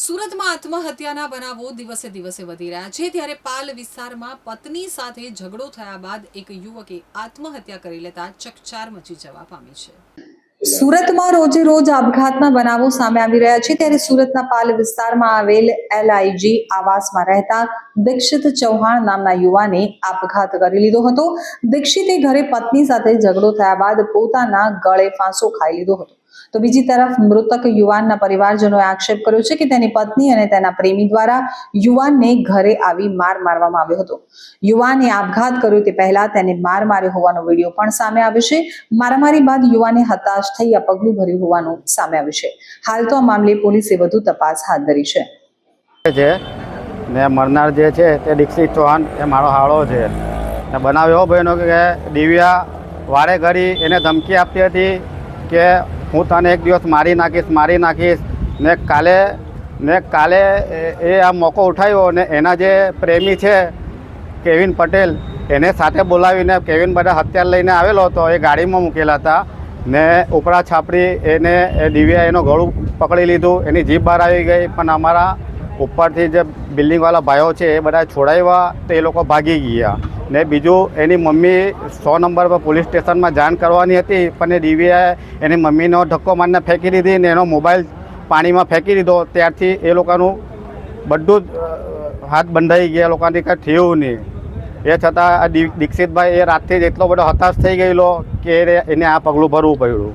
સુરતમાં આત્મહત્યાના બનાવો દિવસે દિવસે વધી રહ્યા છે. ત્યારે પાલ વિસ્તારમાં પત્ની સાથે ઝઘડો થયા બાદ એક યુવકે આત્મહત્યા કરી લેતા ચકચાર મચી જવા પામી છે. સુરતમાં રોજે રોજ આપઘાતના બનાવો સામે આવી રહ્યા છે. ત્યારે સુરતના પાલ વિસ્તારમાં આવેલ એલઆઈજી આવાસમાં રહેતા દીક્ષિત ચૌહાણ નામના યુવાને આપઘાત કરી લીધો હતો. દીક્ષિતે ઘરે પત્ની સાથે ઝઘડો થયા બાદ પોતાના ગળે ફાંસો ખાઈ લીધો હતો. તો બીજી તરફ મૃતક યુવાનના પરિવારજનોએ આક્ષેપ કર્યો છે કે તેની પત્ની અને તેના પ્રેમી દ્વારા યુવાનને ઘરે આવી માર મારવામાં આવ્યો હતો. યુવાને આપઘાત કર્યો તે પહેલા તેને માર માર્યો હોવાનો વીડિયો પણ સામે આવ્યો છે. મારામારી બાદ યુવાને હતાશ થઈ આ પગલું ભર્યું હોવાનું સામે આવ્યું છે. હાલ તો આ મામલે પોલીસે વધુ તપાસ હાથ ધરી છે. ને મરનાર જે છે તે દીક્ષિત ચૌહાણ, એ મારો હાળો છે. ને બનાવ એવો બન્યો કે દિવ્યા વારે ઘડી એને ધમકી આપતી હતી કે હું તને એક દિવસ મારી નાખીશ મારી નાખીશ. ને કાલે ને કાલે એ- આ મોકો ઉઠાવ્યો ને એના જે પ્રેમી છે, કેવિન પટેલ, એને સાથે બોલાવીને કેવિન બધા હથિયાર લઈને આવેલો હતો, એ ગાડીમાં મૂકેલા હતા. ને ઉપરા છાપડી એને, એ દિવ્યા એનો ગળું પકડી લીધું, એની જીભ બહાર આવી ગઈ, પણ અમારા ઉપરથી જે બિલ્ડિંગવાળા ભાઈઓ છે એ બધા છોડાવ્યા તો એ લોકો ભાગી ગયા. ને બીજું, એની મમ્મી સો નંબર પર પોલીસ સ્ટેશનમાં જાણ કરવાની હતી, પણ એ ડીવીઆઈ એની મમ્મીનો ધક્કો મારીને ફેંકી દીધી ને એનો મોબાઈલ પાણીમાં ફેંકી દીધો. ત્યારથી એ લોકોનું બધું જ હાથ બંધાઈ ગયા. લોકોની કંઈ થયું નહીં. એ છતાં આ દીક્ષિતભાઈ એ રાતથી જ એટલો બધો હતાશ થઈ ગયેલો કે એને આ પગલું ભરવું પડ્યું.